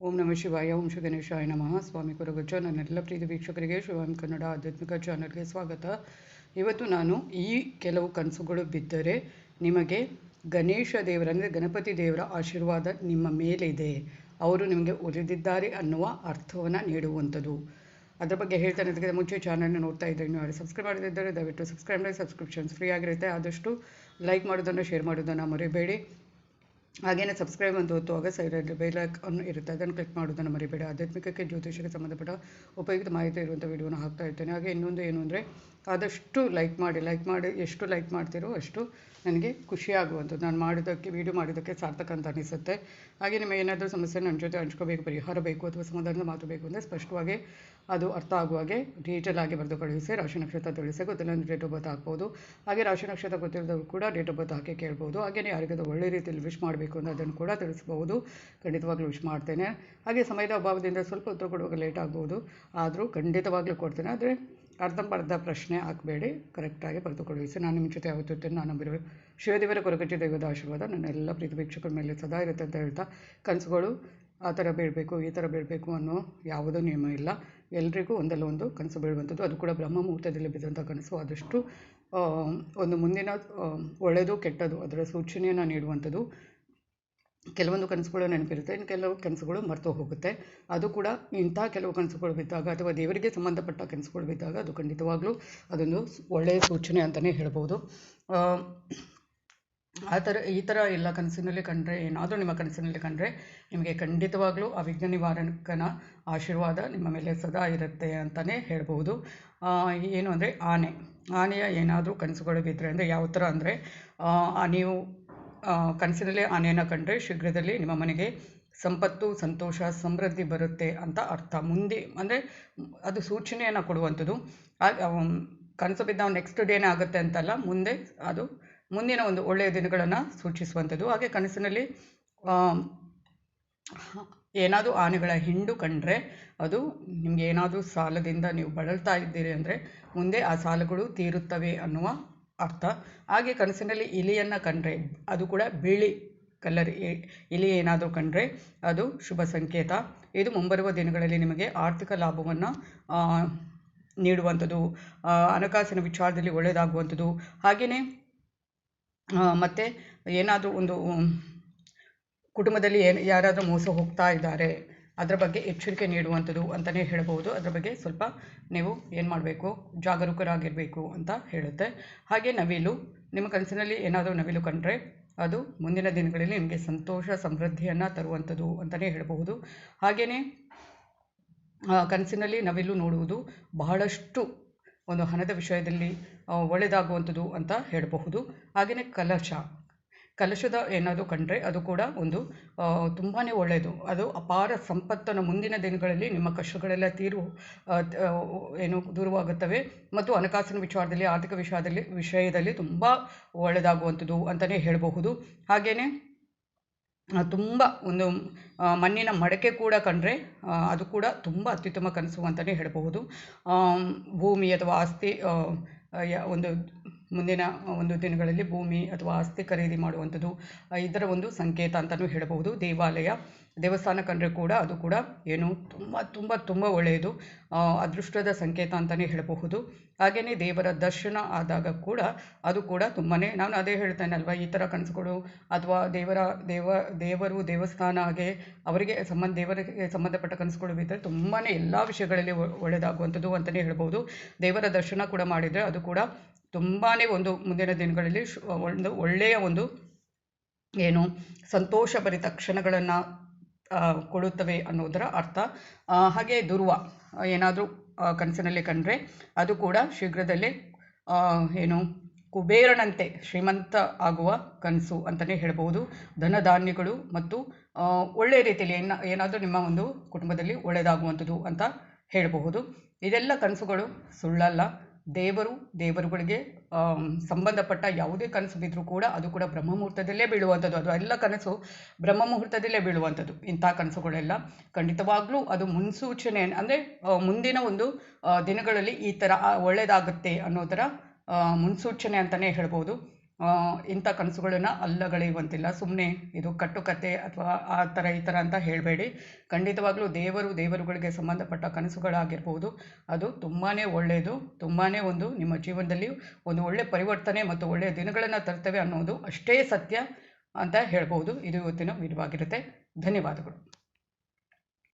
ಓಂ ನಮಃ ಶಿವಾಯ, ಓಂ ಶ್ರೀ ಗಣೇಶಾಯ ನಮಃ. ಸ್ವಾಮಿ ಕುರುಗಚ್ಚ ನನ್ನೆಲ್ಲ ಪ್ರೀತಿ ವೀಕ್ಷಕರಿಗೆ ಶಿವಾಮಿ ಕನ್ನಡ ಆಧ್ಯಾತ್ಮಿಕ ಚಾನಲ್ಗೆ ಸ್ವಾಗತ. ಇವತ್ತು ನಾನು ಈ ಕೆಲವು ಕನಸುಗಳು ಬಿದ್ದರೆ ನಿಮಗೆ ಗಣೇಶ ದೇವರ ಅಂದರೆ ಗಣಪತಿ ದೇವರ ಆಶೀರ್ವಾದ ನಿಮ್ಮ ಮೇಲಿದೆ. ಅವರು ನಿಮಗೆ ಒಲಿದಿದ್ದಾರೆ ಅನ್ನುವ ಅರ್ಥವನ್ನು ನೀಡುವಂಥದ್ದು. ಅದರ ಬಗ್ಗೆ ಹೇಳ್ತಾನೆ ಅದಕ್ಕೆ ಮುಂಚೆ ಚಾನಲ್ನ ನೋಡ್ತಾ ಇದ್ದರೆ ನೋಡಿ ಸಬ್ಸ್ಕ್ರೈಬ್ ಮಾಡದಿದ್ದರೆ ದಯವಿಟ್ಟು ಸಬ್ಸ್ಕ್ರೈಬ್ ಮಾಡಿ. ಸಬ್ಸ್ಕ್ರಿಪ್ಷನ್ಸ್ ಫ್ರೀ ಆಗಿರುತ್ತೆ. ಆದಷ್ಟು ಲೈಕ್ ಮಾಡೋದನ್ನು ಶೇರ್ ಮಾಡೋದನ್ನು ಮರಿಬೇಡಿ. ಹಾಗೇನೆ ಸಬ್ಸ್ಕ್ರೈಬ್ ಅಂತ ಒತ್ತುವಾಗ ಸೈಡಲ್ಲಿ ಬೇಲ್ ಐಕಾನ್ ಇರುತ್ತೆ, ಅದನ್ನು ಕ್ಲಿಕ್ ಮಾಡೋದನ್ನು ಮರಿಬೇಡಿ. ಆಧ್ಯಾತ್ಮಿಕಕ್ಕೆ ಜ್ಯೋತಿಷಕ್ಕೆ ಸಂಬಂಧಪಟ್ಟ ಉಪಯುಕ್ತ ಮಾಹಿತಿ ಇರುವಂಥ ವಿಡಿಯೋನ ಹಾಕ್ತಾ ಇರ್ತೇನೆ. ಹಾಗೆ ಇನ್ನೊಂದು ಏನು ಅಂದರೆ, ಆದಷ್ಟು ಲೈಕ್ ಮಾಡಿ ಲೈಕ್ ಮಾಡಿ, ಎಷ್ಟು ಲೈಕ್ ಮಾಡ್ತೀರೋ ಅಷ್ಟು ನನಗೆ ಖುಷಿಯಾಗುವಂಥದ್ದು ನಾನು ಮಾಡಿದ್ದಕ್ಕೆ ವಿಡಿಯೋ ಮಾಡಿದ್ದಕ್ಕೆ ಸಾರ್ಥಕ ಅಂತ ಅನಿಸುತ್ತೆ. ಹಾಗೆ ನಿಮಗೆ ಏನಾದರೂ ಸಮಸ್ಯೆ ನನ್ನ ಜೊತೆ ಹಂಚ್ಕೋಬೇಕು, ಪರಿಹಾರ ಬೇಕು ಅಥವಾ ಸಮಾಧಾನದ ಮಾತು ಬೇಕು ಅಂದರೆ ಸ್ಪಷ್ಟವಾಗಿ ಅದು ಅರ್ಥ ಆಗುವ ಹಾಗೆ ಡಿಜಿಟಲ್ ಆಗಿ ಬರೆದು ಕಳುಹಿಸಿ, ರಾಶಿ ನಕ್ಷತ್ರ ತಿಳಿಸಿ, ಗೊತ್ತಿಲ್ಲ ಅಂದರೆ ಡೇಟ್ ಆಫ್ ಬರ್ತ್ ಹಾಕ್ಬೋದು. ಹಾಗೆ ರಾಶಿ ನಕ್ಷತ್ರ ಗೊತ್ತಿಲ್ಲದವರು ಕೂಡ ಡೇಟ್ ಆಫ್ ಬರ್ತ್ ಹಾಕಿ ಕೇಳ್ಬೋದು. ಹಾಗೆಯೇ ಯಾರಿಗಾದ್ರೂ ಒಳ್ಳೆ ರೀತಿಯಲ್ಲಿ ವಿಶ್ ಮಾಡಬೇಕು ಅಂತ ಅನ್ನೋದನ್ನು ಕೂಡ ತಿಳಿಸ್ಬೋದು ಖಂಡಿತವಾಗ್ಲೂ ವಿಶ್ ಮಾಡ್ತೇನೆ. ಹಾಗೆ ಸಮಯದ ಅಭಾವದಿಂದ ಸ್ವಲ್ಪ ಉತ್ತರ ಕೊಡುವಾಗ ಲೇಟ್ ಆಗ್ಬೋದು ಆದರೂ ಖಂಡಿತವಾಗ್ಲೂ ಕೊಡ್ತೇನೆ. ಆದರೆ ಅರ್ಧಂಬರ್ಧ ಪ್ರಶ್ನೆ ಹಾಕಬೇಡಿ. ಕರೆಕ್ಟಾಗಿ ಬರೆದುಕೊಳ್ಳಿ ನಾನು ನಿಮ್ಮ ಜೊತೆ ಯಾವತ್ತಿರ್ತೇನೆ ನಾನು ನಂಬಿರುವ ಶಿವದೇವರ ಕೊರಗಜ್ಜಿ ದೈವದ ಆಶೀರ್ವಾದ ನನ್ನ ಎಲ್ಲ ಪ್ರೀತಿ ವೀಕ್ಷಕರ ಮೇಲೆ ಸದಾ ಇರುತ್ತೆ ಅಂತ ಹೇಳ್ತಾ ಕನಸುಗಳು ಆ ಥರ ಬೀಳಬೇಕು, ಈ ಥರ ಬೀಳಬೇಕು ಅನ್ನೋ ಯಾವುದೋ ನಿಯಮ ಇಲ್ಲ. ಎಲ್ರಿಗೂ ಒಂದಲ್ಲ ಒಂದು ಕನಸು ಬೀಳುವಂಥದ್ದು. ಅದು ಕೂಡ ಬ್ರಹ್ಮ ಮುಹೂರ್ತದಲ್ಲಿ ಬಿದ್ದಂಥ ಕನಸು. ಆದಷ್ಟು ಒಂದು ಮುಂದಿನ ಒಳ್ಳೆಯದು ಕೆಟ್ಟದು ಅದರ ಸೂಚನೆಯನ್ನು ನೀಡುವಂಥದ್ದು ಕೆಲವೊಂದು ಕನಸುಗಳು ನೆನಪಿರುತ್ತೆ, ಇನ್ನು ಕೆಲವು ಕನಸುಗಳು ಮರೆತು ಹೋಗುತ್ತೆ. ಅದು ಕೂಡ ಇಂಥ ಕೆಲವು ಕನಸುಗಳು ಬಿದ್ದಾಗ ಅಥವಾ ದೇವರಿಗೆ ಸಂಬಂಧಪಟ್ಟ ಕನಸುಗಳು ಬಿದ್ದಾಗ ಅದು ಖಂಡಿತವಾಗ್ಲೂ ಅದೊಂದು ಒಳ್ಳೆಯ ಸೂಚನೆ ಅಂತಲೇ ಹೇಳ್ಬೋದು. ಆ ಥರ, ಈ ಥರ ಎಲ್ಲ ಕನಸಿನಲ್ಲಿ ಕಂಡ್ರೆ, ಏನಾದರೂ ನಿಮ್ಮ ಕನಸಿನಲ್ಲಿ ಕಂಡ್ರೆ ನಿಮಗೆ ಖಂಡಿತವಾಗ್ಲೂ ಆ ವಿಘ್ನ ನಿವಾರಕನ ಆಶೀರ್ವಾದ ನಿಮ್ಮ ಮೇಲೆ ಸದಾ ಇರುತ್ತೆ ಅಂತಲೇ ಹೇಳ್ಬೋದು. ಏನು ಅಂದರೆ ಆನೆ. ಆನೆಯ ಏನಾದರೂ ಕನಸುಗಳು ಬಿದ್ದರೆ ಅಂದರೆ ಯಾವ ಥರ ಅಂದರೆ ನೀವು ಕನಸಿನಲ್ಲಿ ಆನೆಯನ್ನು ಕಂಡರೆ ಶೀಘ್ರದಲ್ಲಿ ನಿಮ್ಮ ಮನೆಗೆ ಸಂಪತ್ತು, ಸಂತೋಷ, ಸಮೃದ್ಧಿ ಬರುತ್ತೆ ಅಂತ ಅರ್ಥ. ಮುಂದೆ, ಅಂದರೆ ಅದು ಸೂಚನೆಯನ್ನು ಕೊಡುವಂಥದ್ದು. ಕನಸು ಬಿದ್ದ ನೆಕ್ಸ್ಟ್ ಡೇನೇ ಆಗುತ್ತೆ ಅಂತಲ್ಲ, ಮುಂದೆ ಅದು ಮುಂದಿನ ಒಂದು ಒಳ್ಳೆಯ ದಿನಗಳನ್ನು ಸೂಚಿಸುವಂಥದ್ದು. ಹಾಗೆ ಕನಸಿನಲ್ಲಿ ಏನಾದರೂ ಆನೆಗಳ ಹಿಂಡು ಕಂಡ್ರೆ ಅದು ನಿಮಗೆ ಏನಾದರೂ ಸಾಲದಿಂದ ನೀವು ಬಳಲ್ತಾ ಇದ್ದೀರಿ ಅಂದರೆ ಮುಂದೆ ಆ ಸಾಲಗಳು ತೀರುತ್ತವೆ ಅನ್ನುವ ಅರ್ಥ. ಹಾಗೆ ಕನಸಿನಲ್ಲಿ ಇಲಿಯನ್ನು ಕಂಡರೆ, ಅದು ಕೂಡ ಬಿಳಿ ಕಲರ್ ಇಲಿ ಏನಾದರೂ ಕಂಡರೆ ಅದು ಶುಭ ಸಂಕೇತ. ಇದು ಮುಂಬರುವ ದಿನಗಳಲ್ಲಿ ನಿಮಗೆ ಆರ್ಥಿಕ ಲಾಭವನ್ನು ನೀಡುವಂಥದ್ದು ಹಣಕಾಸಿನ ವಿಚಾರದಲ್ಲಿ ಒಳ್ಳೆಯದಾಗುವಂಥದ್ದು. ಹಾಗೆಯೇ ಮತ್ತು ಏನಾದರೂ ಒಂದು ಕುಟುಂಬದಲ್ಲಿ ಏನು, ಯಾರಾದರೂ ಮೋಸ ಹೋಗ್ತಾ ಇದ್ದಾರೆ ಅದರ ಬಗ್ಗೆ ಎಚ್ಚರಿಕೆ ನೀಡುವಂಥದ್ದು ಅಂತಲೇ ಹೇಳ್ಬೋದು ಅದರ ಬಗ್ಗೆ ಸ್ವಲ್ಪ ನೀವು ಏನು ಮಾಡಬೇಕು? ಜಾಗರೂಕರಾಗಿರಬೇಕು ಅಂತ ಹೇಳುತ್ತೆ. ಹಾಗೆ ನವಿಲು, ನಿಮ್ಮ ಕನಸಿನಲ್ಲಿ ಏನಾದರೂ ನವಿಲು ಕಂಡ್ರೆ ಅದು ಮುಂದಿನ ದಿನಗಳಲ್ಲಿ ನಿಮಗೆ ಸಂತೋಷ, ಸಮೃದ್ಧಿಯನ್ನು ತರುವಂಥದ್ದು ಅಂತಲೇ ಹೇಳಬಹುದು. ಹಾಗೆಯೇ ಕನಸಿನಲ್ಲಿ ನವಿಲು ನೋಡುವುದು ಬಹಳಷ್ಟು ಒಂದು ಹಣದ ವಿಷಯದಲ್ಲಿ ಒಳ್ಳೆಯದಾಗುವಂಥದ್ದು ಅಂತ ಹೇಳಬಹುದು. ಹಾಗೆಯೇ ಕಲಶ. ಕಲಶದ ಏನಾದರೂ ಕಂಡ್ರೆ ಅದು ಕೂಡ ಒಂದು ತುಂಬಾ ಒಳ್ಳೆಯದು ಅದು ಅಪಾರ ಸಂಪತ್ತನ್ನು ಮುಂದಿನ ದಿನಗಳಲ್ಲಿ ನಿಮ್ಮ ಕಷ್ಟಗಳೆಲ್ಲ ತೀರು ಏನು ದೂರವಾಗುತ್ತವೆ. ಮತ್ತು ಹಣಕಾಸಿನ ವಿಚಾರದಲ್ಲಿ, ಆರ್ಥಿಕ ವಿಷಯದಲ್ಲಿ ವಿಷಯದಲ್ಲಿ ತುಂಬ ಒಳ್ಳೆಯದಾಗುವಂಥದ್ದು ಅಂತಲೇ ಹೇಳಬಹುದು. ಹಾಗೆಯೇ ತುಂಬ ಒಂದು ಮಣ್ಣಿನ ಮಡಕೆ ಕೂಡ ಕಂಡ್ರೆ ಅದು ಕೂಡ ತುಂಬ ಅತ್ಯುತ್ತಮ ಕನಸು ಅಂತಲೇ ಹೇಳಬಹುದು. ಭೂಮಿ ಅಥವಾ ಆಸ್ತಿ ಒಂದು ಮುಂದಿನ ಒಂದು ದಿನಗಳಲ್ಲಿ ಭೂಮಿ ಅಥವಾ ಆಸ್ತಿ ಖರೀದಿ ಮಾಡುವಂಥದ್ದು ಇದರ ಒಂದು ಸಂಕೇತ ಅಂತಲೂ ಹೇಳಬಹುದು. ದೇವಾಲಯ, ದೇವಸ್ಥಾನ ಕಂಡರೆ ಕೂಡ ಅದು ಕೂಡ ಏನು ತುಂಬ ತುಂಬ ತುಂಬ ಒಳ್ಳೆಯದು. ಅದೃಷ್ಟದ ಸಂಕೇತ ಅಂತಲೇ ಹೇಳಬಹುದು. ಹಾಗೆಯೇ ದೇವರ ದರ್ಶನ ಆದಾಗ ಕೂಡ ಅದು ಕೂಡ ತುಂಬಾ ನಾನು ಅದೇ ಹೇಳ್ತೇನಲ್ವ, ಈ ಥರ ಕನಸುಗಳು, ಅಥವಾ ದೇವರ, ದೇವ, ದೇವರು ದೇವಸ್ಥಾನ ಹಾಗೆ ಅವರಿಗೆ ಸಂಬಂಧ, ದೇವರಿಗೆ ಸಂಬಂಧಪಟ್ಟ ಕನಸುಗಳು ಬಿದ್ದರೆ ತುಂಬಾ ಎಲ್ಲ ವಿಷಯಗಳಲ್ಲಿ ಒಳ್ಳೆಯದಾಗುವಂಥದ್ದು ಅಂತಲೇ ಹೇಳ್ಬೋದು ದೇವರ ದರ್ಶನ ಕೂಡ ಮಾಡಿದರೆ ಅದು ಕೂಡ ತುಂಬಾ ಒಂದು ಮುಂದಿನ ದಿನಗಳಲ್ಲಿ ಒಂದು ಒಳ್ಳೆಯ ಒಂದು ಏನು ಸಂತೋಷಭರಿತ ಕ್ಷಣಗಳನ್ನು ಕೊಡುತ್ತವೆ ಅನ್ನೋದರ ಅರ್ಥ. ಹಾಗೆ ದುರ್ವ ಏನಾದರೂ ಕನಸಿನಲ್ಲಿ ಕಂಡ್ರೆ ಅದು ಕೂಡ ಶೀಘ್ರದಲ್ಲೇ ಏನು ಕುಬೇರನಂತೆ ಶ್ರೀಮಂತ ಆಗುವ ಕನಸು ಅಂತಲೇ ಹೇಳ್ಬೋದು ಧನಧಾನ್ಯಗಳು ಮತ್ತು ಒಳ್ಳೆಯ ರೀತಿಯಲ್ಲಿ ಏನ, ಏನಾದರೂ ನಿಮ್ಮ ಒಂದು ಕುಟುಂಬದಲ್ಲಿ ಒಳ್ಳೆಯದಾಗುವಂಥದ್ದು ಅಂತ ಹೇಳಬಹುದು. ಇದೆಲ್ಲ ಕನಸುಗಳು ಸುಳ್ಳಲ್ಲ. ದೇವರು, ದೇವರುಗಳಿಗೆ ಸಂಬಂಧಪಟ್ಟ ಯಾವುದೇ ಕನಸು ಬಿದ್ದರೂ ಕೂಡ ಅದು ಕೂಡ ಬ್ರಹ್ಮ ಮುಹೂರ್ತದಲ್ಲೇ ಬೀಳುವಂಥದ್ದು. ಅದು ಎಲ್ಲ ಕನಸು ಬ್ರಹ್ಮ ಮುಹೂರ್ತದಲ್ಲೇ ಬೀಳುವಂಥದ್ದು. ಇಂಥ ಕನಸುಗಳೆಲ್ಲ ಖಂಡಿತವಾಗ್ಲೂ ಅದು ಮುನ್ಸೂಚನೆ ಅಂದರೆ ಮುಂದಿನ ಒಂದು ದಿನಗಳಲ್ಲಿ ಈ ಥರ ಒಳ್ಳೆಯದಾಗುತ್ತೆ ಅನ್ನೋದರ ಮುನ್ಸೂಚನೆ ಅಂತಲೇ ಹೇಳ್ಬೋದು. ಇಂಥ ಕನಸುಗಳನ್ನ ಅಲ್ಲಗಳೆಯುವಂತಿಲ್ಲ. ಸುಮ್ಮನೆ ಇದು ಕಟ್ಟುಕತೆ ಅಥವಾ ಆ ಥರ ಈ ಥರ ಅಂತ ಹೇಳಬೇಡಿ. ಖಂಡಿತವಾಗ್ಲೂ ದೇವರು ದೇವರುಗಳಿಗೆ ಸಂಬಂಧಪಟ್ಟ ಕನಸುಗಳಾಗಿರ್ಬೋದು. ಅದು ತುಂಬಾ ಒಳ್ಳೆಯದು ತುಂಬಾ ಒಂದು ನಿಮ್ಮ ಜೀವನದಲ್ಲಿ ಒಂದು ಒಳ್ಳೆಯ ಪರಿವರ್ತನೆ ಮತ್ತು ಒಳ್ಳೆಯ ದಿನಗಳನ್ನು ತರ್ತವೆ ಅನ್ನೋದು ಅಷ್ಟೇ ಸತ್ಯ ಅಂತ ಹೇಳ್ಬೋದು. ಇದು ಇವತ್ತಿನ ವಿಡಿಯೋ ಆಗಿರುತ್ತೆ ಧನ್ಯವಾದಗಳು.